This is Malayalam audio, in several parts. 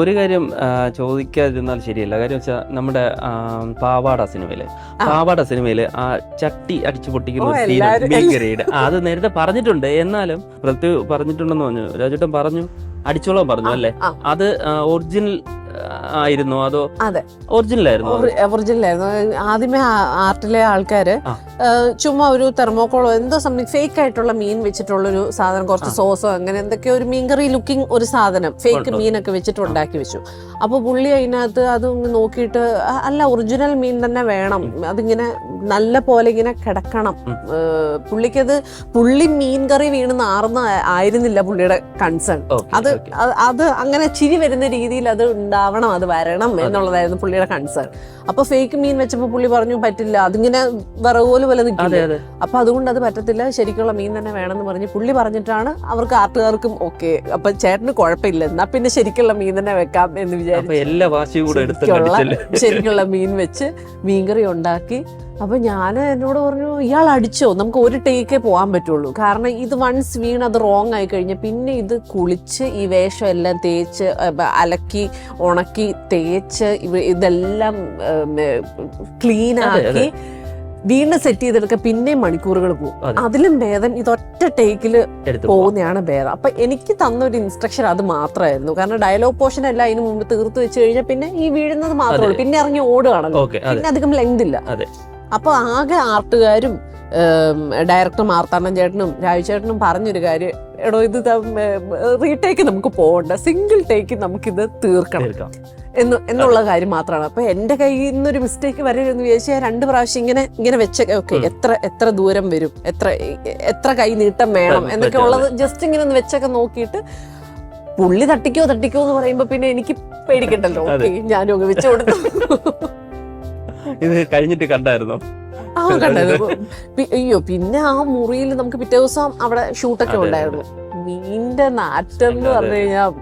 ഒരു കാര്യം ചോദിക്കാതിരുന്നാൽ ശരിയല്ല. കാര്യം വെച്ചാൽ നമ്മുടെ പാവാട സിനിമയിൽ പാവാട സിനിമയിൽ ആ ചട്ടി അടിച്ചു പൊട്ടിക്കുന്ന ഒരു മീൻകറിയുടെ അത് നേരത്തെ പറഞ്ഞിട്ടുണ്ട്. എന്നാലും പ്രത്യു പറഞ്ഞിട്ടുണ്ടെന്ന് പറഞ്ഞു. രാജേട്ടൻ പറഞ്ഞു അടിച്ചോളം പറഞ്ഞു അല്ലേ? അത് ഒറിജിനൽ ആയിരുന്നു? അതോ അതെ. ഒറിജിനൽ ആയിരുന്നു? ഒറിജിനൽ ആയിരുന്നു ആദ്യമേ ആർട്ടിലെ ആൾക്കാര് ചുമ്മാ ഒരു തെർമോക്കോളോ എന്തോ സംതിങ് ഫേക്ക് ആയിട്ടുള്ള മീൻ വെച്ചിട്ടുള്ള ഒരു സാധനം കുറച്ച്. സോസോ അങ്ങനെ എന്തൊക്കെയോ ഒരു മീൻകറി ലുക്കിംഗ് ഒരു സാധനം ഫേക്ക്. മീനൊക്കെ വെച്ചിട്ട് ഉണ്ടാക്കി വെച്ചു. അപ്പൊ പുള്ളി അതിനകത്ത് അത് നോക്കിയിട്ട് അല്ല ഒറിജിനൽ മീൻ തന്നെ വേണം. അതിങ്ങനെ നല്ല പോലെ ഇങ്ങനെ കിടക്കണം. പുള്ളിക്കത് പുള്ളി മീൻ കറി വീണ് നാർന്ന ആയിരുന്നില്ല പുള്ളിയുടെ കൺസേൺ അത് അത് അങ്ങനെ ചിരി വരുന്ന രീതിയിൽ അത് ഉണ്ടാവണം അത് വരണം എന്നുള്ളതായിരുന്നു പുള്ളിയുടെ കൺസേൺ അപ്പൊ ഫേക്ക് മീൻ വെച്ചപ്പോ പുള്ളി പറഞ്ഞു പറ്റില്ല അതിങ്ങനെ വിറകുപോലെ പോലെ നിൽക്കില്ല അപ്പൊ അതുകൊണ്ട് അത് പറ്റത്തില്ല ശരിക്കുള്ള മീൻ തന്നെ വേണമെന്ന് പറഞ്ഞ് പുള്ളി പറഞ്ഞിട്ടാണ് അവർക്ക് ആർട്ടുകാർക്കും ഓക്കെ അപ്പൊ ചേട്ടന് കുഴപ്പമില്ല എന്നാ പിന്നെ ശരിക്കുള്ള മീൻ തന്നെ വെക്കാം എന്ന് വിചാരിച്ചു എല്ലാ ശരിക്കുള്ള മീൻ വെച്ച് മീൻകറി ഉണ്ടാക്കി. അപ്പൊ ഞാൻ എന്നോട് പറഞ്ഞു ഇയാൾ അടിച്ചോ? നമുക്ക് ഒരു ടേക്കേ പോകാൻ പറ്റുള്ളൂ. കാരണം ഇത് വൺസ് വീണ് അത് റോങ് ആയി കഴിഞ്ഞാൽ പിന്നെ ഇത് കുളിച്ച് ഈ വേഷം എല്ലാം തേച്ച് അലക്കി ഉണക്കി തേച്ച് ഇതെല്ലാം ക്ലീൻ. ആക്കി വീണ്ടും സെറ്റ് ചെയ്തെടുക്കുക പിന്നെ മണിക്കൂറുകൾ പോകും. അതിലും ഭേദം ഇതൊറ്റ ടേക്കിൽ. പോകുന്നതാണ് ഭേദം. അപ്പൊ എനിക്ക് തന്ന ഒരു ഇൻസ്ട്രക്ഷൻ അത് മാത്രമായിരുന്നു. കാരണം ഡയലോഗ് പോർഷൻ അല്ല അതിന് മുമ്പ് തീർത്ത് വെച്ച് കഴിഞ്ഞാൽ പിന്നെ ഈ വീഴുന്നത് മാത്രമേ ഉള്ളൂ. പിന്നെ ഇറങ്ങി ഓടുകയാണല്ലോ. പിന്നെ അധികം ലെങ്ത് ഇല്ല. അതെ. അപ്പൊ ആകെ ആർട്ടുകാരും ഡയറക്ടർ മാർത്താണ്ഡൻ ചേട്ടനും രാജു ചേട്ടനും പറഞ്ഞൊരു കാര്യം എടോ ഇത് റീടേക്ക് നമുക്ക് പോകണ്ട സിംഗിൾ ടേക്ക് നമുക്കിത് തീർക്കണം എന്ന് എന്നുള്ള കാര്യം മാത്രമാണ്. അപ്പൊ എന്റെ കയ്യിൽ നിന്നൊരു മിസ്റ്റേക്ക് വരരുതെന്ന് വിചാരിച്ചാൽ രണ്ട് പ്രാവശ്യം ഇങ്ങനെ ഇങ്ങനെ വെച്ച ഓക്കെ എത്ര എത്ര ദൂരം വരും എത്ര എത്ര കൈ നീട്ടം വേണം എന്നൊക്കെ ഉള്ളത് ജസ്റ്റ് ഇങ്ങനെ ഒന്ന് വെച്ചൊക്കെ നോക്കിയിട്ട് പുള്ളി തട്ടിക്കോ തട്ടിക്കോ എന്ന് പറയുമ്പോ പിന്നെ എനിക്ക് പേടിക്കണ്ടല്ലോ. ഓക്കെ ഞാനും അങ്ങ് വെച്ചു കൊടുത്തു. ഇത് കഴിഞ്ഞിട്ട് കണ്ടായിരുന്നു? ആ കണ്ടായിരുന്നു. അയ്യോ പിന്നെ ആ മുറിയിൽ നമുക്ക് പിറ്റേ ദിവസം അവിടെ ഷൂട്ടൊക്കെ ഉണ്ടായിരുന്നു. മീനിന്റെ നാറ്റം എന്ന് പറഞ്ഞു കഴിഞ്ഞാൽ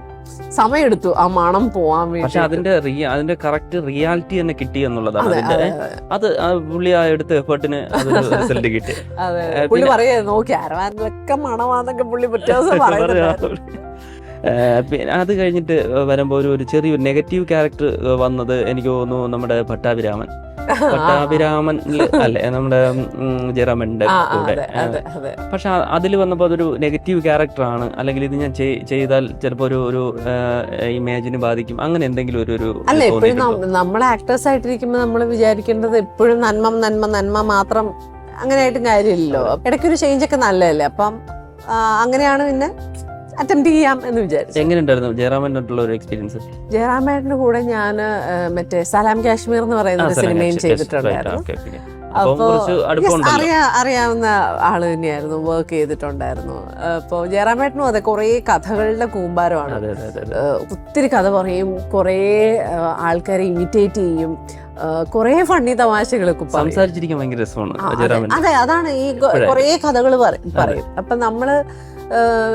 സമയെടുത്തു ആ മണം പോവാൻ പക്ഷെ അതിന്റെ റിയ അതിന്റെ കറക്റ്റ് റിയാലിറ്റി തന്നെ കിട്ടി എന്നുള്ളതാണ്. അതിന്റെ അത് പുള്ളി ആ എടുത്ത എഫേർട്ടിന് റിസൾട്ട് കിട്ടി. പുള്ളി പറയുന്നു പറയാ നോക്കി അരവാനിലൊക്കെ മണമാന്നൊക്കെ പുള്ളി പിറ്റേ ദിവസം പറയുന്നുണ്ടായിരുന്നു. പിന്നെ അത് കഴിഞ്ഞിട്ട് വരുമ്പോൾ ഒരു ഒരു ചെറിയൊരു നെഗറ്റീവ് ക്യാരക്ടർ വന്നത് എനിക്ക് തോന്നുന്നു നമ്മുടെ ഭട്ടാഭിരാമൻ ഭട്ടാഭിരാമൻ അല്ലെ നമ്മുടെ ജയറാമന്റെ കൂടെ. പക്ഷെ അതിൽ വന്നപ്പോൾ അതൊരു നെഗറ്റീവ് ക്യാരക്ടറാണ് അല്ലെങ്കിൽ ഇത് ഞാൻ ചെയ്താൽ ചിലപ്പോൾ ഒരു ഒരു ഇമേജിന് ബാധിക്കും. അങ്ങനെ എന്തെങ്കിലും ഒരു ഒരു അല്ല എപ്പോഴും? നമ്മളെ ആക്ടേഴ്സ് ആയിട്ടിരിക്കുമ്പോൾ നമ്മൾ വിചാരിക്കേണ്ടത് എപ്പോഴും നന്മ നന്മ നന്മ മാത്രം അങ്ങനെ ആയിട്ടും കാര്യമില്ലല്ലോ ഇടയ്ക്കൊരു ചേഞ്ച് ഒക്കെ നല്ലതല്ലേ? അപ്പം അങ്ങനെയാണ് പിന്നെ അറ്റംപ്റ്റ് ചെയ്യാം എന്ന് വിചാരിച്ചു. എങ്ങനെയുണ്ടായിരുന്നു ജയറാമേട്ടുള്ള ഒരു എക്സ്പീരിയൻസ് ജയറാമേട്ടന്റെ കൂടെ ഞാൻ മറ്റേ സലാം കാശ്മീർ എന്ന് പറയുന്ന ഒരു സിനിമയും ചെയ്തിട്ടുണ്ടായിരുന്നു. അപ്പോൾ അറിയാവുന്ന ആൾ തന്നെയായിരുന്നു വർക്ക് ചെയ്തിട്ടുണ്ടായിരുന്നു. അപ്പോൾ ജയറാമേട്ടനും അതെ കുറേ കഥകളുടെ കൂമ്പാരമാണ്. ഒത്തിരി കഥ പറയും കുറേ ആൾക്കാരെ ഇമിറ്റേറ്റ് ചെയ്യും കൊറേ ഫണ്ണി തമാശകളൊക്കെ സംസാരിച്ചിരിക്കാൻ ഭയങ്കര രസമാണ് അതെ, അതാണ് ഈ കൊറേ കഥകൾ പറയും. അപ്പൊ നമ്മൾ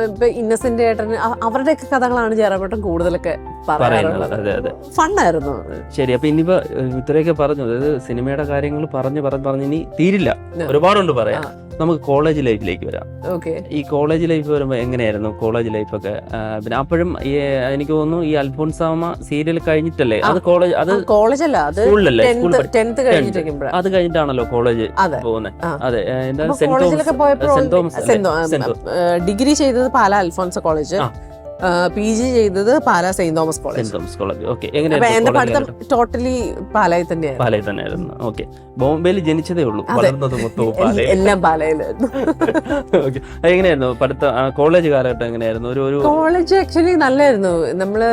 ഇപ്പൊ ഇന്നസെന്റ് ഏട്ടൻ അവരുടെ അവരുടെയൊക്കെ കഥകളാണ് ജയറാമേട്ടൻ കൂടുതലൊക്കെ പറയാറുള്ളത്. അതെ അതെ. ഫണ്ണായിരുന്നു ശരി അപ്പൊ ഇനിയിപ്പോ ഇത്രയൊക്കെ പറഞ്ഞു. അതായത് സിനിമയുടെ കാര്യങ്ങൾ പറഞ്ഞു പറഞ്ഞു പറഞ്ഞ് ഇനി തീരില്ല. ഒരുപാടുണ്ട് പറയാം നമുക്ക് കോളേജ് ലൈഫിലേക്ക് വരാം. ഓക്കെ. ഈ കോളേജ് ലൈഫ് വരുമ്പോൾ എങ്ങനെയായിരുന്നു കോളേജ് ലൈഫൊക്കെ പിന്നെ അപ്പോഴും ഈ എനിക്ക് തോന്നുന്നു ഈ അൽഫോൺസാമ സീരിയൽ കഴിഞ്ഞിട്ടല്ലേ? അത് കോളേജ് അത് കോളേജ് അല്ല അത് സ്കൂളിലല്ലേ അത് കഴിഞ്ഞിട്ടാണല്ലോ കോളേജ് പോകുന്നത് അതെ എന്താ saint Thomas? Saint Thomas degree ചെയ്തത് Pala Alphonsa college. P G ചെയ്തത് Pala saint Thomas college. Saint Thomas college. Okay. എന്റെ പഠിത്തം ടോട്ടലി പാലായി തന്നെയായിരുന്നു. പാലയിൽ തന്നെയായിരുന്നു. ഓക്കെ. ബോംബെയിൽ ജനിച്ചതേ ഉള്ളൂ. വളർന്നത് മൊത്തവും എല്ലാം പാലയിലായിരുന്നു. ഓക്കെ. എങ്ങനെയായിരുന്നു? പഠിത്ത കോളേജ് കാലഘട്ടം എങ്ങനെയായിരുന്നു? ഒരു ഒരു കോളേജ് ആക്ച്വലി നല്ലായിരുന്നു. നമ്മൾ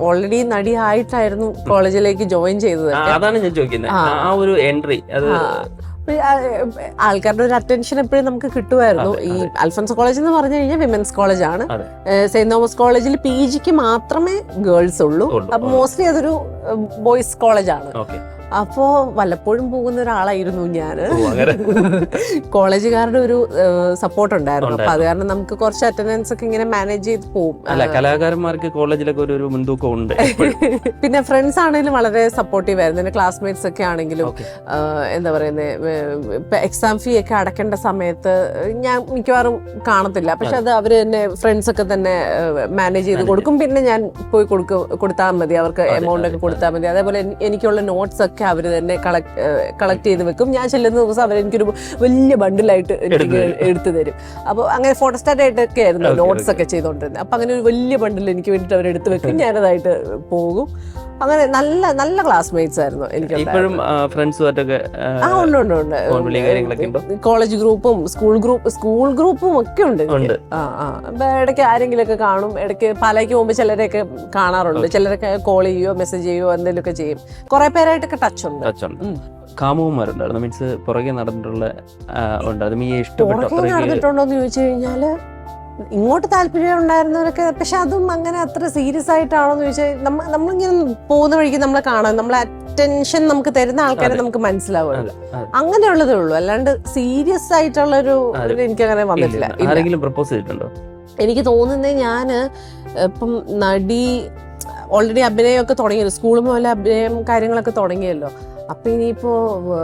ഓൾറെഡി നടി ആയിട്ടായിരുന്നു കോളേജിലേക്ക് ജോയിൻ ചെയ്തത്. അതാണ് ഞാൻ ചോദിക്കുന്നത് ആ. ഒരു എൻട്രി. അത് ആൾക്കാരുടെ ഒരു അറ്റൻഷൻ എപ്പോഴും നമുക്ക് കിട്ടുമായിരുന്നു. ഈ അൽഫൻസ് കോളേജ് എന്ന് പറഞ്ഞു കഴിഞ്ഞാൽ വിമൻസ് കോളേജ് ആണ്. സെന്റ് തോമസ് കോളേജിൽ പി ജിക്ക് മാത്രമേ ഗേൾസ് ഉള്ളൂ. അപ്പൊ മോസ്റ്റ്ലി അതൊരു ബോയ്സ് കോളേജ് ആണ്. അപ്പോൾ വല്ലപ്പോഴും പോകുന്ന ഒരാളായിരുന്നു ഞാൻ കോളേജുകാരുടെ ഒരു സപ്പോർട്ട് ഉണ്ടായിരുന്നു. അപ്പൊ അത് കാരണം നമുക്ക് കുറച്ച് അറ്റൻഡൻസ് ഒക്കെ ഇങ്ങനെ മാനേജ് ചെയ്ത് പോകും അല്ല കലാകാരന്മാർക്ക് കോളേജിലൊക്കെ ഒരു മുൻതൂക്കം ഉണ്ട് പിന്നെ ഫ്രണ്ട്സ് ആണെങ്കിലും വളരെ സപ്പോർട്ടീവ് ആയിരുന്നു. എന്റെ ക്ലാസ്മേറ്റ്സ് ഒക്കെ ആണെങ്കിലും എന്താ പറയുന്നത് ഇപ്പൊ എക്സാം ഫീ ഒക്കെ അടക്കേണ്ട സമയത്ത് ഞാൻ മിക്കവാറും കാണത്തില്ല. പക്ഷെ അത് അവർ തന്നെ ഫ്രണ്ട്സ് ഒക്കെ തന്നെ മാനേജ് ചെയ്ത് കൊടുക്കും. പിന്നെ ഞാൻ പോയി കൊടുക്കും കൊടുത്താൽ മതി. അവർക്ക് എമൗണ്ട് ഒക്കെ കൊടുത്താൽ മതി. അതേപോലെ എനിക്കുള്ള നോട്ട്സ് ഒക്കെ അവർ തന്നെ കളക്ട് കളക്ട് ചെയ്ത് വെക്കും. ഞാൻ ചെല്ലുന്ന ദിവസം അവർ എനിക്കൊരു വലിയ ബണ്ടിലായിട്ട് എനിക്ക് എടുത്ത് എടുത്തു തരും. അപ്പോൾ അങ്ങനെ ഫോട്ടോസ്റ്റാറ്റ് ആയിട്ടൊക്കെ ആയിരുന്നു നോട്ട്സ് ഒക്കെ ചെയ്തുകൊണ്ടിരുന്നത് അപ്പോൾ അങ്ങനെ ഒരു വലിയ ബണ്ടിൽ എനിക്ക് വേണ്ടിയിട്ട് അവർ എടുത്തു വെക്കും. ഞാനതായിട്ട് പോകും. അങ്ങനെ നല്ല നല്ല ക്ലാസ്മേറ്റ്സ് ആയിരുന്നു എനിക്ക് ഇപ്പോഴും ഫ്രണ്ട്സുമായിട്ടൊക്കെ ആ ഉണ്ട് ഉണ്ട് ഉണ്ട്. ഫോൺ വിളി കാര്യങ്ങളൊക്കെ ഉണ്ടോ? കോളേജ് ഗ്രൂപ്പും സ്കൂൾ ഗ്രൂപ്പ് സ്കൂൾ ഗ്രൂപ്പും ഒക്കെ ഉണ്ട്. ആ ആ. ഇടയ്ക്ക് ആരെങ്കിലും ഒക്കെ കാണും. ഇടയ്ക്ക് പാലയ്ക്ക് പോകുമ്പോൾ ചിലരെയൊക്കെ കാണാറുണ്ട്. ചിലരൊക്കെ കോൾ ചെയ്യുകയോ മെസ്സേജ് ചെയ്യുകയോ എന്തെങ്കിലുമൊക്കെ ചെയ്യും. കുറെ പേരായിട്ടൊക്കെ ടച്ച് ഉണ്ട്. ടച്ചുണ്ട് ഉം. കാമുകന്മാരുണ്ടായിരുന്നു. മീൻസ് പുറകെ നടന്നിട്ടുള്ള ഉണ്ടായിരുന്നു. ഇഷ്ടപ്പെട്ടു നടന്നിട്ടുണ്ടോ എന്ന് ചോദിച്ചു കഴിഞ്ഞാൽ ഇങ്ങോട്ട് താല്പര്യം ഉണ്ടായിരുന്നവരൊക്കെ പക്ഷെ അതും അങ്ങനെ അത്ര സീരിയസ് ആയിട്ടാണോ എന്ന് ചോദിച്ചാൽ നമ്മൾ നമ്മളിങ്ങനെ പോകുന്ന വഴിക്ക് നമ്മൾ കാണാം നമ്മളെ അറ്റൻഷൻ നമുക്ക് തരുന്ന ആൾക്കാരെ നമുക്ക് മനസ്സിലാവുമല്ലോ. അങ്ങനെ ഉള്ളതേ അങ്ങനെയുള്ളതേ ഉള്ളൂ. അല്ലാണ്ട് സീരിയസ് ആയിട്ടുള്ള ഒരു എനിക്ക് അങ്ങനെ വന്നിട്ടില്ല. ആരെങ്കിലും പ്രപ്പോസ് ചെയ്തിട്ടുണ്ടോ? എനിക്ക് തോന്നുന്നത് ഞാൻ ഇപ്പം നടി ഓൾറെഡി അഭിനയമൊക്കെ തുടങ്ങിയല്ലോ. സ്കൂൾ മുതൽ അഭിനയം കാര്യങ്ങളൊക്കെ തുടങ്ങിയല്ലോ. അപ്പൊ ഇനിയിപ്പോ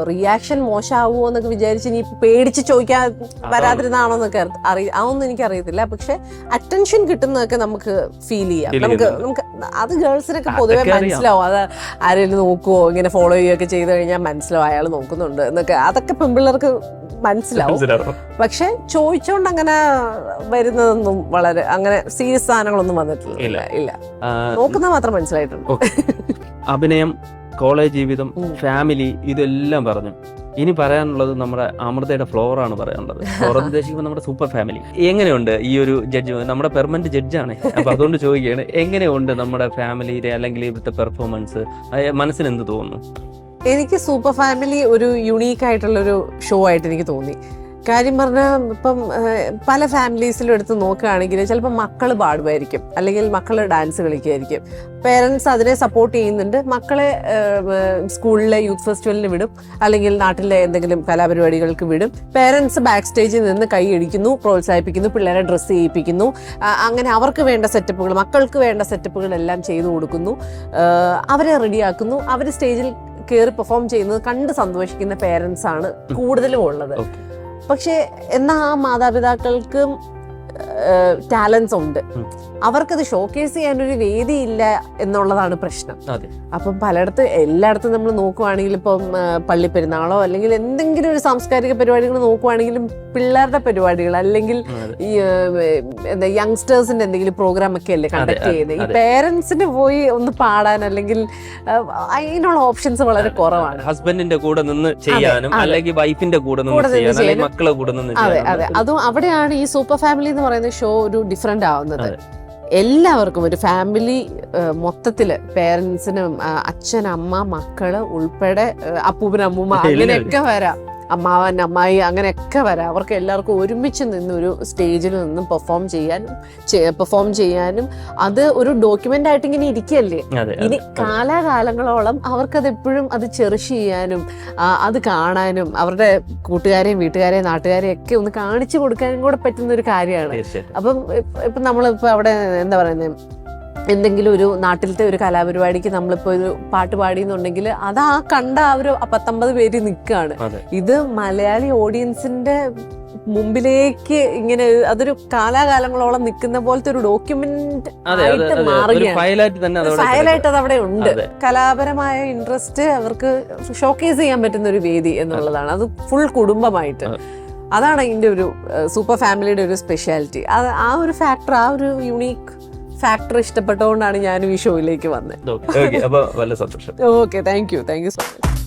റിയാക്ഷൻ മോശമാവുമോ എന്നൊക്കെ വിചാരിച്ച് ഇനി പേടിച്ച് ചോദിക്കാൻ വരാതിരുന്നാണോ എന്നൊക്കെ അറി അതൊന്നും എനിക്ക് അറിയത്തില്ല പക്ഷെ അറ്റൻഷൻ കിട്ടുന്നതൊക്കെ നമുക്ക് ഫീൽ ചെയ്യാം. നമുക്ക് നമുക്ക് അത് ഗേൾസിനൊക്കെ പൊതുവെ മനസ്സിലാവും. അത് ആരെങ്കിലും നോക്കുവോ ഇങ്ങനെ ഫോളോ ചെയ്യുകയൊക്കെ ചെയ്ത് കഴിഞ്ഞാൽ മനസ്സിലാവും അയാൾ നോക്കുന്നുണ്ട് എന്നൊക്കെ. അതൊക്കെ പെൺപിള്ളേർക്ക് മനസ്സിലാവും. പക്ഷെ ചോദിച്ചോണ്ട് അങ്ങനെ വരുന്നതൊന്നും വളരെ അങ്ങനെ സീരിയസ് സാധനങ്ങളൊന്നും വന്നിട്ടില്ല. ഇല്ല. ഇല്ല. നോക്കുന്ന മാത്രം മനസ്സിലായിട്ടുണ്ട്. അഭിനയം കോളേജ് ജീവിതം ഫാമിലി ഇതെല്ലാം പറഞ്ഞു. ഇനി പറയാനുള്ളത് നമ്മുടെ അമൃതയുടെ ഫ്ലോർ ആണ് പറയാനുള്ളത്. ഫ്ലോർ ഉദ്ദേശിക്കുമ്പോൾ നമ്മുടെ സൂപ്പർ ഫാമിലി എങ്ങനെയുണ്ട് ഈ ഒരു ജഡ്ജ് നമ്മുടെ പെർമനന്റ് ജഡ്ജാണ് അപ്പൊ അതുകൊണ്ട് ചോദിക്കുകയാണ് എങ്ങനെയുണ്ട് നമ്മുടെ ഫാമിലിയുടെ അല്ലെങ്കിൽ ഇവിടുത്തെ പെർഫോമൻസ് മനസ്സിന് എന്ത് തോന്നുന്നു? എനിക്ക് സൂപ്പർ ഫാമിലി ഒരു യുണീക്ക് ആയിട്ടുള്ള ഒരു ഷോ ആയിട്ട് എനിക്ക് തോന്നി. കാര്യം പറഞ്ഞാൽ ഇപ്പം പല ഫാമിലീസിലും എടുത്ത് നോക്കുകയാണെങ്കിൽ ചിലപ്പോൾ മക്കൾ പാടുമായിരിക്കും. അല്ലെങ്കിൽ മക്കൾ ഡാൻസ് കളിക്കുമായിരിക്കും. പേരൻസ് അതിനെ സപ്പോർട്ട് ചെയ്യുന്നുണ്ട്. മക്കളെ സ്കൂളിലെ യൂത്ത് ഫെസ്റ്റിവലിന് വിടും. അല്ലെങ്കിൽ നാട്ടിലെ എന്തെങ്കിലും കലാപരിപാടികൾക്ക് വിടും. പേരൻസ് ബാക്ക് സ്റ്റേജിൽ നിന്ന് കൈയടിക്കുന്നു പ്രോത്സാഹിപ്പിക്കുന്നു പിള്ളേരെ ഡ്രസ്സ് ചെയ്യിപ്പിക്കുന്നു. അങ്ങനെ അവർക്ക് വേണ്ട സെറ്റപ്പുകൾ മക്കൾക്ക് വേണ്ട സെറ്റപ്പുകൾ എല്ലാം ചെയ്തു കൊടുക്കുന്നു. അവരെ റെഡിയാക്കുന്നു. അവർ സ്റ്റേജിൽ കയറി പെർഫോം ചെയ്യുന്നത് കണ്ട് സന്തോഷിക്കുന്ന പേരൻസ് ആണ് കൂടുതലും ഉള്ളത്. പക്ഷേ എന്നാൽ ആ മാതാപിതാക്കൾക്കും ടാലൻസ് ഉണ്ട്. അവർക്കത് ഷോക്കേസ് ചെയ്യാനൊരു വേദിയില്ല എന്നുള്ളതാണ് പ്രശ്നം. അപ്പം പലയിടത്ത് എല്ലായിടത്തും നമ്മൾ നോക്കുവാണെങ്കിൽ ഇപ്പം പള്ളിപ്പെരുന്നാളോ അല്ലെങ്കിൽ എന്തെങ്കിലും ഒരു സാംസ്കാരിക പരിപാടികൾ നോക്കുവാണെങ്കിലും പിള്ളേരുടെ പരിപാടികൾ അല്ലെങ്കിൽ ഈ എന്താ യങ്സ്റ്റേഴ്സിന്റെ എന്തെങ്കിലും പ്രോഗ്രാം ഒക്കെ അല്ലേ കണ്ടക്ട് ചെയ്യുന്നത് ഈ. പേരൻസിന് പോയി ഒന്ന് പാടാൻ അല്ലെങ്കിൽ അതിനുള്ള ഓപ്ഷൻസ് വളരെ കുറവാണ്. ഹസ്ബൻഡിന്റെ കൂടെ നിന്ന് ചെയ്യാനും അല്ലെങ്കിൽ വൈഫിന്റെ കൂടെ നിന്ന്. മക്കളെ കൂടെ നിന്ന് അതെ അതെ. അതും അവിടെയാണ് ഈ സൂപ്പർ ഫാമിലി എന്ന് പറയുന്ന ഷോ ഒരു ഡിഫറെന്റ് ആവുന്നത്. എല്ലാവർക്കും ഒരു ഫാമിലി മൊത്തത്തിൽ പേരൻസിനും അച്ഛൻ അമ്മ മക്കൾ ഉൾപ്പെടെ അപ്പൂപ്പൻ അമ്മൂമ്മ. അങ്ങനെയൊക്കെ വരാം അമ്മാവൻ അമ്മായി അങ്ങനെയൊക്കെ വരാം. അവർക്ക് എല്ലാവർക്കും ഒരുമിച്ച് നിന്നൊരു ഒരു സ്റ്റേജിൽ നിന്നും പെർഫോം ചെയ്യാനും പെർഫോം ചെയ്യാനും അത് ഒരു ഡോക്യുമെന്റ് ആയിട്ട് ഇങ്ങനെ ഇരിക്കല്ലേ? ഇനി. കാലാകാലങ്ങളോളം അവർക്കത് എപ്പോഴും അത് ചെറിഷ് ചെയ്യാനും അത് കാണാനും അവരുടെ കൂട്ടുകാരെയും വീട്ടുകാരെയും നാട്ടുകാരെയും ഒക്കെ ഒന്ന് കാണിച്ചു കൊടുക്കാനും കൂടെ പറ്റുന്ന ഒരു കാര്യമാണ്. അപ്പം ഇപ്പ- ഇപ്പം നമ്മളിപ്പോൾ അവിടെ എന്താ പറയുന്നത് എന്തെങ്കിലും ഒരു നാട്ടിലത്തെ ഒരു കലാപരിപാടിക്ക് നമ്മളിപ്പോൾ ഒരു പാട്ട് പാടിയെന്നുണ്ടെങ്കിൽ അത് ആ കണ്ട ആ ഒരു പത്തൊമ്പത് പേര് നിൽക്കുകയാണ്. ഇത് മലയാളി ഓഡിയൻസിന്റെ മുമ്പിലേക്ക് ഇങ്ങനെ അതൊരു കാലാകാലങ്ങളോളം നിൽക്കുന്ന പോലത്തെ ഒരു ഡോക്യുമെന്റ് ആയിട്ട് മാറുകയാണ്. ഫയലായിട്ട് അത് അവിടെ ഉണ്ട്. കലാപരമായ ഇൻട്രസ്റ്റ് അവർക്ക് ഷോക്കേസ് ചെയ്യാൻ പറ്റുന്ന ഒരു വേദി എന്നുള്ളതാണ്. അത് ഫുൾ കുടുംബമായിട്ട്. അതാണ് അതിന്റെ ഒരു സൂപ്പർ ഫാമിലിയുടെ ഒരു സ്പെഷ്യാലിറ്റി ആ ഒരു ഫാക്ടർ ആ ഒരു യുണീക്ക് ഫാക്ടർ ഇഷ്ടപ്പെട്ടുകൊണ്ടാണ് ഞാനും ഈ ഷോയിലേക്ക് വന്നത് okay thank you thank you so much